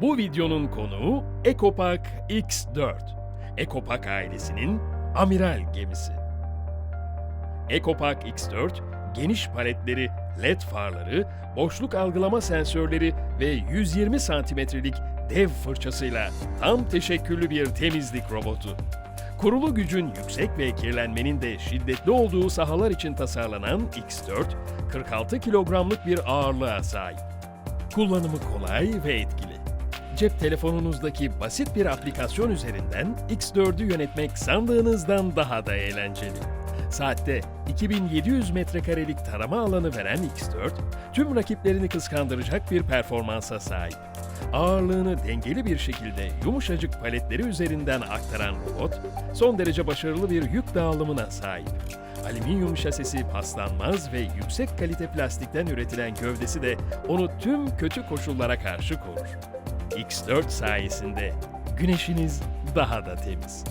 Bu videonun konuğu Ekopak X4. Ekopak ailesinin amiral gemisi. Ekopak X4, geniş paletleri, led farları, boşluk algılama sensörleri ve 120 santimetrelik dev fırçasıyla tam teşekküllü bir temizlik robotu. Kurulu gücün yüksek ve kirlenmenin de şiddetli olduğu sahalar için tasarlanan X4, 46 kilogramlık bir ağırlığa sahip. Kullanımı kolay ve etkili. Cep telefonunuzdaki basit bir aplikasyon üzerinden X4'ü yönetmek sandığınızdan daha da eğlenceli. Saatte 2700 metrekarelik tarama alanı veren X4, tüm rakiplerini kıskandıracak bir performansa sahip. Ağırlığını dengeli bir şekilde yumuşacık paletleri üzerinden aktaran robot, son derece başarılı bir yük dağılımına sahip. Alüminyum şasisi paslanmaz ve yüksek kalite plastikten üretilen gövdesi de onu tüm kötü koşullara karşı korur. X4 sayesinde güneşiniz daha da temiz.